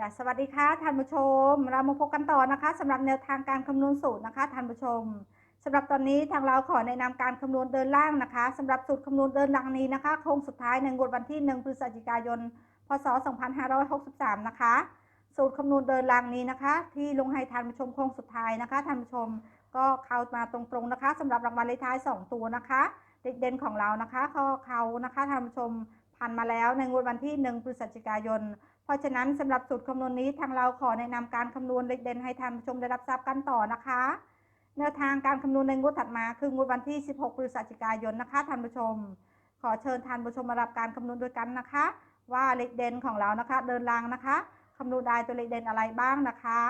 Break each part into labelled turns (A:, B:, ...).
A: จ้ะสวัสดีค่ะท่านผู้ชม เรามาพบกันต่อนะคะสำหรับแนวทางการคำนวณสูตรนะคะท่านผู้ชมสำหรับตอนนี้ทางเราขอแนะนำการคำนวณเดินล่างนะคะสำหรับสูตรคำนวณเดินล่างนี้นะคะโค้งสุดท้ายในงวดวันที่ 1 พฤศจิกายน พศ 2563 นะคะ สูตรคำนวณเดินล่างนี้นะคะ ที่ลงให้ท่านผู้ชมโค้งสุดท้ายนะคะท่านผู้ชมก็เข้ามาตรงๆนะคะสำหรับรางวัลเลขท้าย 2 ตัวนะคะเด็กเด่นของเรานะคะก็เขานะคะท่านผู้ชมผ่านมาแล้วในงวดวันที่ 1 พฤศจิกายน เพราะฉะนั้นสำหรับสูตรคำนวณนี้ทางเราขอแนะนำการคำนวณเลขเด่นให้ท่านผู้ชมได้รับทราบกันต่อนะคะแนวทางการคำนวณในงวดถัดมาคืองวดวันที่ 16 พฤศจิกายนนะคะท่านผู้ชม ขอเชิญท่านผู้ชมมารับการคำนวณด้วยกันนะคะ ว่าเลขเด่นของเรานะคะ เดินรางนะคะคำนวณได้ตัวเลขเด่นอะไรบ้างนะคะ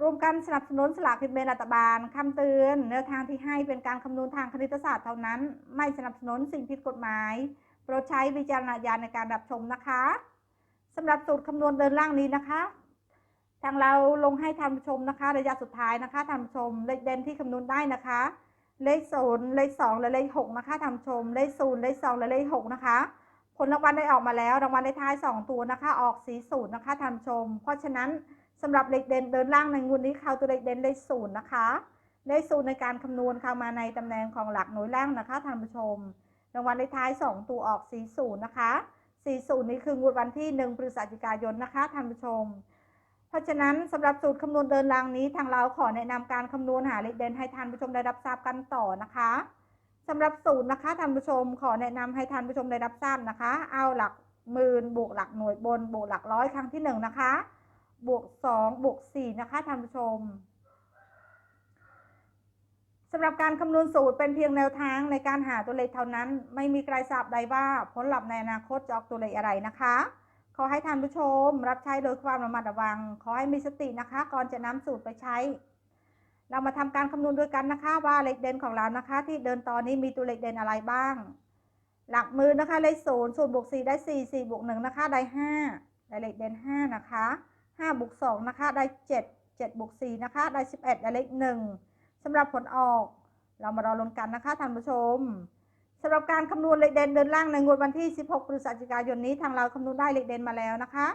A: รวมกันสนับสนุนสลากกินแบ่งรัฐบาลคำเตือนแนวทางที่ให้เป็นการคำนวณทางคณิตศาสตร์เท่านั้น ไม่สนับสนุนสิ่งผิดกฎหมายโปรดใช้วิจารณญาณในการรับชมนะคะ สำหรับสูตรคำนวณเดินล่างนี้นะคะ ทางเราลงให้ท่านผู้ชมนะคะ ระยะสุดท้ายนะคะท่านผู้ชมเลขเด่นที่คำนวณได้นะคะ เลขศูนย์เลขสองและเลขหกนะคะท่านผู้ชม เลขศูนย์เลขสองและเลขหกนะคะ ผลรางวัลได้ออกมาแล้ว รางวัลเลขท้ายสองตัวนะคะ ออกสีศูนย์นะคะท่านผู้ชม เพราะฉะนั้นสำหรับเลขเด่นเดินล่างในงวดนี้เข้าตัวเลขเด่นเลขศูนย์นะคะ เลขศูนย์ในการคำนวณเข้ามาในตำแหน่งของหลักหน่วยล่างนะคะท่านผู้ชม รางวัลเลขท้าย2ตัวออก40นะคะ 40 นี้คืองวดวันที่ 1 พฤศจิกายนนะคะท่านผู้ชม เพราะฉะนั้นสำหรับสูตรคำนวณเดินรางนี้ ทางเราขอแนะนำการคำนวณหาเลขเด่นให้ท่านผู้ชมได้รับทราบกันต่อนะคะสำหรับสูตรนะคะท่านผู้ชม ขอแนะนำให้ท่านผู้ชมได้รับทราบนะคะ เอาหลักหมื่นบวกหลักหน่วยบนบวกหลักร้อยครั้งที่ 1 นะคะ บวก 2 บวก 4 นะคะท่านผู้ชม สำหรับการคำนวณสูตรเป็นเพียงแนวทางในการหาตัวเลขเท่านั้น ไม่มีใครทราบใดว่าผลลัพธ์ในอนาคตจะออกตัวเลขอะไรนะคะ ขอให้ท่านผู้ชม รับใช้โดยความระมัดระวัง ขอให้มีสตินะคะ ก่อนจะนำสูตรไปใช้ เรามาทำการคำนวณด้วยกันนะคะ ว่าเลขเด่นของเรานะคะ ที่เดินตอนนี้มีตัวเลขเด่นอะไรบ้าง หลักมือนะคะเลขศูนย์ศูนย์บวกสี่ได้สี่สี่บวกหนึ่งนะคะได้ห้าได้เลขเด่นห้านะคะห้าบวกสองนะคะได้เจ็ดเจ็ดบวกสี่นะคะได้สิบเอ็ดได้เลขหนึ่ง สำหรับผลออก เรามารอลุ้นกันนะคะท่านผู้ชมสำหรับการคำนวณเลขเด่นเดินล่างในงวดวันที่ 16พฤศจิกายนนี้ทางเราคำนวณได้เลขเด่นมาแล้วนะคะ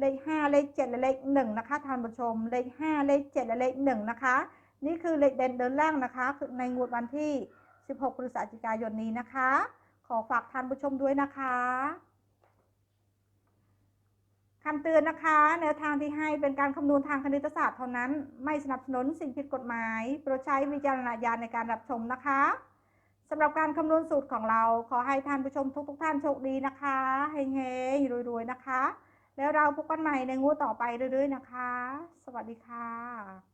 A: เลข 5 เลข 7 และเลข 1 นะคะท่านผู้ชม เลข 5 เลข 7 และเลข 1 นะคะ นี่คือเลขเด่นเดินล่างนะคะคือในงวดวันที่ 16พฤศจิกายนนี้นะคะ ขอฝากท่านผู้ชมด้วยนะคะ คำเตือนนะคะ แนวทางที่ให้เป็นการคำนวณทางคณิตศาสตร์เท่านั้น ไม่สนับสนุนสิ่งผิดกฎหมาย โปรดใช้วิจารณญาณในการรับชมนะคะสำหรับการคำนวณสูตรของเรา ขอให้ท่านผู้ชมทุกๆทท่านโชคดีนะคะเฮงๆรวยๆนะคะ แล้วเราพบกันใหม่ในงวดต่อไปเรื่อยๆนะคะ สวัสดีค่ะ